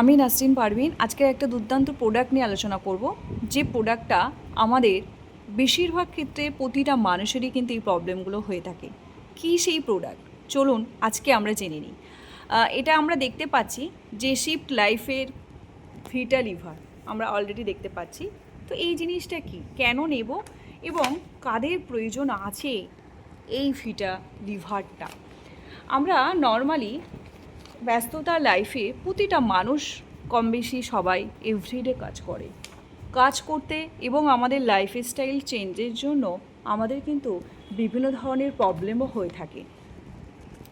আমি নাসরিন পারভিন। আজকে একটা দুর্দান্ত প্রোডাক্ট নিয়ে আলোচনা করব। যে প্রোডাক্টটা আমাদের বেশিরভাগ ক্ষেত্রে প্রতিটা মানুষেরই কিন্তু এই প্রবলেমগুলো হয়ে থাকে। কী সেই প্রোডাক্ট চলুন আজকে আমরা জেনে নিই। এটা আমরা দেখতে পাচ্ছি যে শিফট লাইফের ভিটা লিভার আমরা অলরেডি দেখতে পাচ্ছি। তো এই জিনিসটা কি? কেন নেব? এবং কাদের প্রয়োজন আছে এই ভিটা লিভারটা আমরা নর্মালি ব্যস্ততার লাইফে প্রতিটা মানুষ কম বেশি সবাই এভরিডে কাজ করে। কাজ করতে এবং আমাদের লাইফ স্টাইল চেঞ্জের জন্য আমাদের কিন্তু বিভিন্ন ধরনের প্রবলেমও হয়ে থাকে।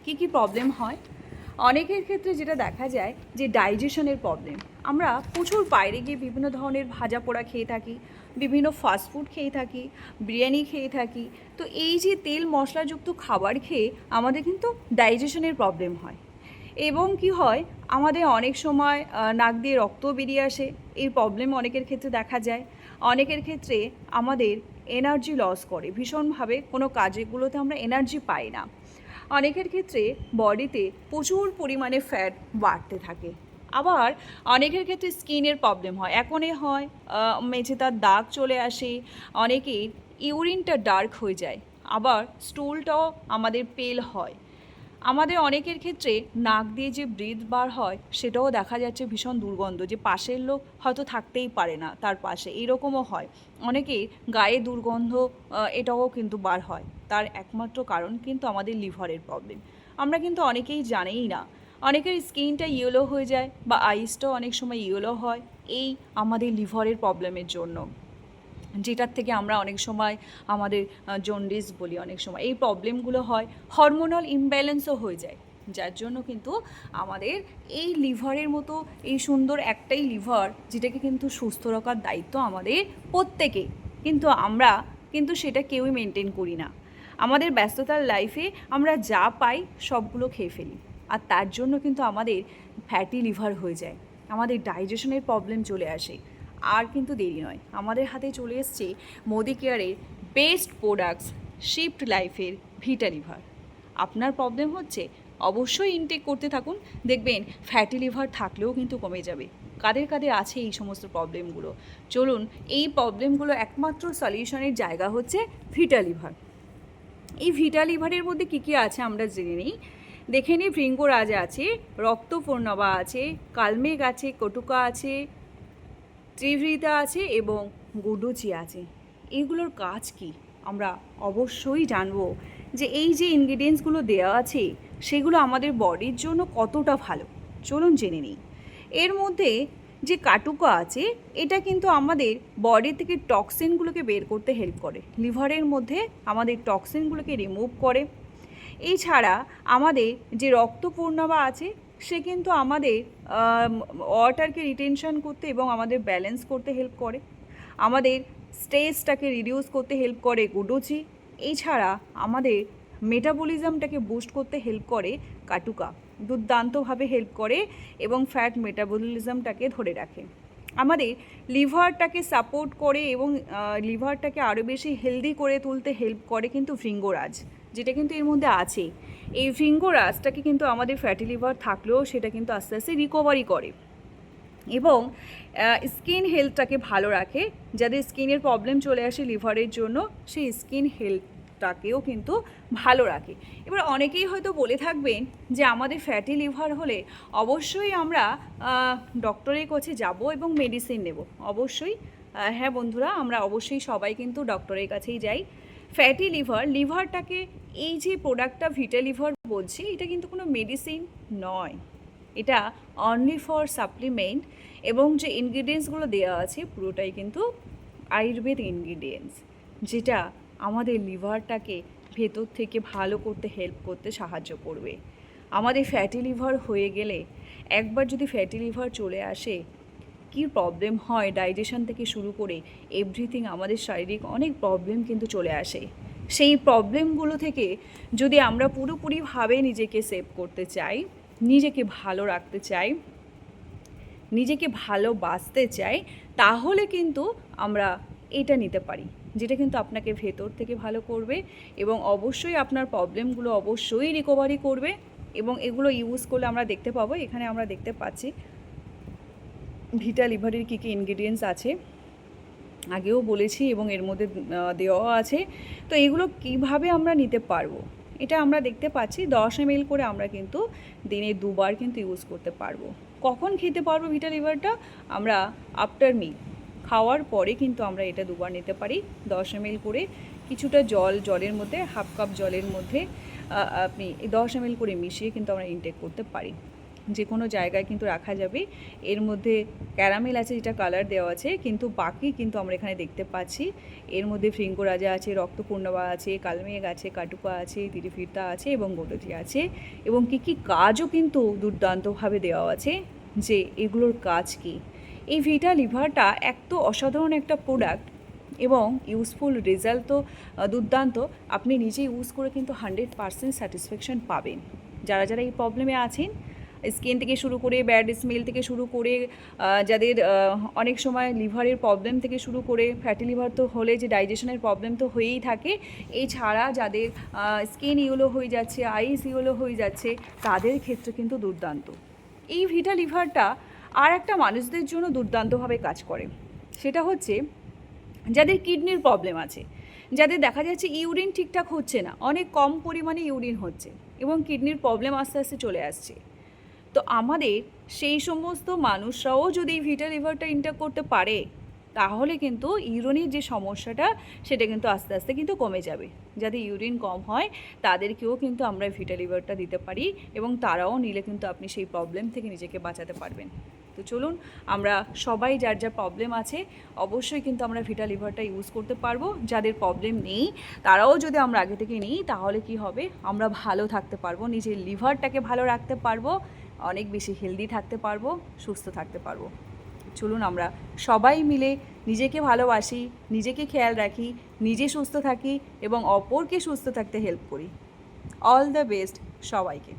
কী কী প্রবলেম হয়? অনেকের ক্ষেত্রে যেটা দেখা যায় যে ডাইজেশনের প্রবলেম আমরা প্রচুর বাইরে গিয়ে বিভিন্ন ধরনের ভাজা পোড়া খেয়ে থাকি, বিভিন্ন ফাস্টফুড খেয়ে থাকি, বিরিয়ানি খেয়ে থাকি। তো এই যে তেল মশলাযুক্ত খাবার খেয়ে আমাদের কিন্তু ডাইজেশনের প্রবলেম হয়। এবং কি হয়, আমাদের অনেক সময় নাক দিয়ে রক্ত বেরিয়ে আসে। এই প্রবলেম অনেকের ক্ষেত্রে দেখা যায়। অনেকের ক্ষেত্রে আমাদের এনার্জি লস করে। ভীষণভাবে কোনো কাজেগুলোতে আমরা এনার্জি পাই না। অনেকের ক্ষেত্রে বডিতে প্রচুর পরিমাণে ফ্যাট বাড়তে থাকে। আবার অনেকের ক্ষেত্রে স্কিনের প্রবলেম হয়। এখনই হয় মেঝে তার দাগ চলে আসে, অনেকের ইউরিনটা ডার্ক হয়ে যায়। আবার স্টুলটাও আমাদের পেল হয়। আমাদের অনেকের ক্ষেত্রে নাক দিয়ে যে ব্রিথ বার হয়, সেটাও দেখা যাচ্ছে ভীষণ দুর্গন্ধ, যে পাশের লোক হয়তো থাকতেই পারে না তার পাশে, এরকমও হয়। অনেকের গায়ে দুর্গন্ধ এটাও কিন্তু বার হয়, তার একমাত্র কারণ কিন্তু আমাদের লিভারের প্রবলেম আমরা কিন্তু অনেকেই জানেই না, অনেকের স্কিনটা ইয়েলো হয়ে যায় বা আইসটাও অনেক সময় ইয়েলো হয়, এই আমাদের লিভারের প্রবলেমের জন্য। যেটার থেকে আমরা অনেক সময় আমাদের জন্ডিস বলি অনেক সময়। এই প্রবলেমগুলো হয় হরমোনাল ইমব্যালেন্সও হয়ে যায়। যার জন্য কিন্তু আমাদের এই লিভারের মতো, এই সুন্দর একটাই লিভার, যেটাকে কিন্তু সুস্থ রাখার দায়িত্ব আমাদের প্রত্যেকে কিন্তু আমরা, কিন্তু সেটা কেউই মেনটেন করি না। আমাদের ব্যস্ততার লাইফে আমরা যা পাই সবগুলো খেয়ে ফেলি। আর তার জন্য কিন্তু আমাদের ফ্যাটি লিভার হয়ে যায়। আমাদের ডাইজেশনের প্রবলেম চলে আসে। আর কিন্তু দেরি নয়। আমাদের হাতে চলে এসছে মোদি কেয়ারের বেস্ট প্রোডাক্টস শিফট লাইফের ভিটা লিভার আপনার প্রবলেম হচ্ছে, অবশ্যই ইনটেক করতে থাকুন। দেখবেন ফ্যাটি লিভার থাকলেও কিন্তু কমে যাবে। কাদের কাদের আছে এই সমস্ত প্রবলেমগুলো চলুন, এই প্রবলেমগুলো একমাত্র সলিউশনের জায়গা হচ্ছে ভিটা লিভার এই ভিটা লিভারের মধ্যে কী কী আছে আমরা জেনে নিই। দেখে নিই, ভৃঙ্গরাজ আছে, রক্তপূর্ণবা আছে, কালমেঘ আছে, কটুকা আছে ত্রিভৃতা আছে এবং গুডুচি আছে। এগুলোর কাজ কি? আমরা অবশ্যই জানব যে এই যে ইনগ্রিডিয়েন্টসগুলো দেওয়া আছে, সেগুলো আমাদের বডির জন্য কতটা ভালো। চলুন জেনে নিই। এর মধ্যে যে কাটুকা আছে, এটা কিন্তু আমাদের বডি থেকে টক্সিনগুলোকে বের করতে হেল্প করে। লিভারের মধ্যে আমাদের টক্সিনগুলোকে রিমুভ করে। এছাড়া আমাদের যে রক্তপূর্ণবা আছে সে কিন্তু আমাদের ওয়াটারকে রিটেনশন করতে এবং আমাদের ব্যালেন্স করতে হেল্প করে। আমাদের স্ট্রেসটাকে রিডিউস করতে হেল্প করে গুডুচি। এছাড়া আমাদের মেটাবলিজমটাকে বুস্ট করতে হেল্প করে কাটুকা। দুর্দান্তভাবে হেল্প করে এবং ফ্যাট মেটাবলিজমটাকে ধরে রাখে। আমাদের লিভারটাকে সাপোর্ট করে এবং লিভারটাকে আরও বেশি হেলদি করে তুলতে হেল্প করে কিন্তু ভৃঙ্গরাজ, যেটা কিন্তু এর মধ্যে আছে এই ভৃঙ্গরাজটাকে কিন্তু আমাদের ফ্যাটি লিভার থাকলেও সেটা কিন্তু আস্তে আস্তে রিকভারি করে এবং স্কিন হেলথটাকে ভালো রাখে। যাদের স্কিনের প্রবলেম চলে আসে লিভারের জন্য, সেই স্কিন হেলথটাকেও কিন্তু ভালো রাখে। এবার অনেকেই হয়তো বলে থাকবেন যে আমাদের ফ্যাটি লিভার হলে অবশ্যই আমরা ডক্টরের কাছে যাব এবং মেডিসিন নেব। অবশ্যই হ্যাঁ বন্ধুরা, আমরা অবশ্যই সবাই কিন্তু ডক্টরের কাছেই যাই। ফ্যাটি লিভার লিভারটাকে এই যে প্রোডাক্টটা ভিটা লিভার বলছি, এটা কিন্তু কোনো মেডিসিন নয়। এটা অনলি ফর সাপ্লিমেন্ট এবং যে ইনগ্রিডিয়েন্টসগুলো দেওয়া আছে, পুরোটাই কিন্তু আয়ুর্বেদ ইনগ্রিডিয়েন্টস যেটা আমাদের লিভারটাকে ভেতর থেকে ভালো করতে হেল্প করতে সাহায্য করবে। আমাদের ফ্যাটি লিভার হয়ে গেলে একবার যদি ফ্যাটি লিভার চলে আসে, কী প্রবলেম হয় ডাইজেশন থেকে শুরু করে এভরিথিং আমাদের শারীরিক অনেক প্রবলেম কিন্তু চলে আসে। সেই প্রবলেমগুলো থেকে যদি আমরা পুরোপুরিভাবে নিজেকে সেভ করতে চাই, নিজেকে ভালো রাখতে চাই, নিজেকে ভালোবাসতে চাই, তাহলে কিন্তু আমরা এটা নিতে পারি। যেটা কিন্তু আপনাকে ভেতর থেকে ভালো করবে এবং অবশ্যই আপনার প্রবলেমগুলো অবশ্যই রিকভারি করবে এবং এগুলো ইউজ করলে আমরা দেখতে পাবো। এখানে আমরা দেখতে পাচ্ছি ভিটা লিভারের কী কী ইনগ্রিডিয়েন্টস আছে। আগেও বলেছি এবং এর মধ্যে দেওয়াও আছে। তো এগুলো কীভাবে আমরা নিতে পারব? এটা আমরা দেখতে পাচ্ছি, দশ এম করে আমরা কিন্তু দিনে দুবার কিন্তু ইউজ করতে পারব। কখন খেতে পারব ভিটা লিভারটা? আমরা আফটার মিল খাওয়ার পরে কিন্তু আমরা এটা দুবার নিতে পারি। দশ এম করে কিছুটা জল, জলের মধ্যে, হাফ কাপ জলের মধ্যে আপনি দশ এম করে মিশিয়ে কিন্তু আমরা ইনটেক করতে পারি। যে কোনো জায়গায় কিন্তু রাখা যাবে। এর মধ্যে ক্যারামেল আছে যেটা কালার দেওয়া আছে, কিন্তু বাকি কিন্তু আমরা এখানে দেখতে পাচ্ছি। এর মধ্যে ফ্রিঙ্গোরাজা আছে, রক্তপূর্ণবা আছে, কালমেঘ আছে, কাটুপা আছে, তিরিফিরতা আছে এবং গোলজি আছে। এবং কী কী কাজও কিন্তু দুর্দান্তভাবে দেওয়া আছে যে এগুলোর কাজ কী? এই ভিটা লিভারটা এক তো অসাধারণ একটা প্রোডাক্ট এবং ইউজফুল রেজাল্ট তো দুর্দান্ত। আপনি নিজে ইউজ করে কিন্তু হান্ড্রেড পারসেন্ট স্যাটিসফ্যাকশন পাবেন। যারা যারা এই প্রবলেমে আছেন স্কিন থেকে শুরু করে ব্যাড স্মেল থেকে শুরু করে যাদের অনেক সময় লিভারের প্রবলেম থেকে শুরু করে ফ্যাটি লিভার তো হলে যে ডাইজেশনের প্রবলেম তো হয়েই থাকে। এছাড়া যাদের স্কিন ইউলো হয়ে যাচ্ছে আইস ইউলো হয়ে যাচ্ছে, তাদের ক্ষেত্রে কিন্তু দুর্দান্ত। এই ভিটা লিভারটা আর একটা মানুষদের জন্য দুর্দান্তভাবে কাজ করে। সেটা হচ্ছে, যাদের কিডনির প্রবলেম আছে, যাদের দেখা যাচ্ছে ইউরিন ঠিকঠাক হচ্ছে না, অনেক কম পরিমাণে ইউরিন হচ্ছে এবং কিডনির প্রবলেম আস্তে আস্তে চলে আসছে। তো আমাদের সেই সমস্ত মানুষরাও যদি ভিটা লিভারটা ইনটেক করতে পারে, তাহলে কিন্তু ইউরিনের যে সমস্যাটা, সেটা কিন্তু আস্তে আস্তে কিন্তু কমে যাবে। যাদের ইউরিন কম হয়, তাদেরকেও কিন্তু আমরা ভিটা লিভারটা দিতে পারি এবং তারাও নিলে কিন্তু আপনি সেই প্রবলেম থেকে নিজেকে বাঁচাতে পারবেন। তো চলুন, আমরা সবাই যার যা প্রবলেম আছে, অবশ্যই কিন্তু আমরা ভিটা লিভারটা ইউজ করতে পারব। যাদের প্রবলেম নেই, তারাও যদি আমরা আগে থেকে নিই, তাহলে কি হবে? আমরা ভালো থাকতে পারব, নিজের লিভারটাকে ভালো রাখতে পারব, অনেক বেশি হেলদি থাকতে পারব, সুস্থ থাকতে পারব। চলুন, আমরা সবাই মিলে নিজেকে ভালোবাসি, নিজেকে খেয়াল রাখি, নিজে সুস্থ থাকি এবং অপরকে সুস্থ থাকতে হেল্প করি। অল দ্য বেস্ট সবাইকে।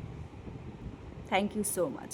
Thank you so much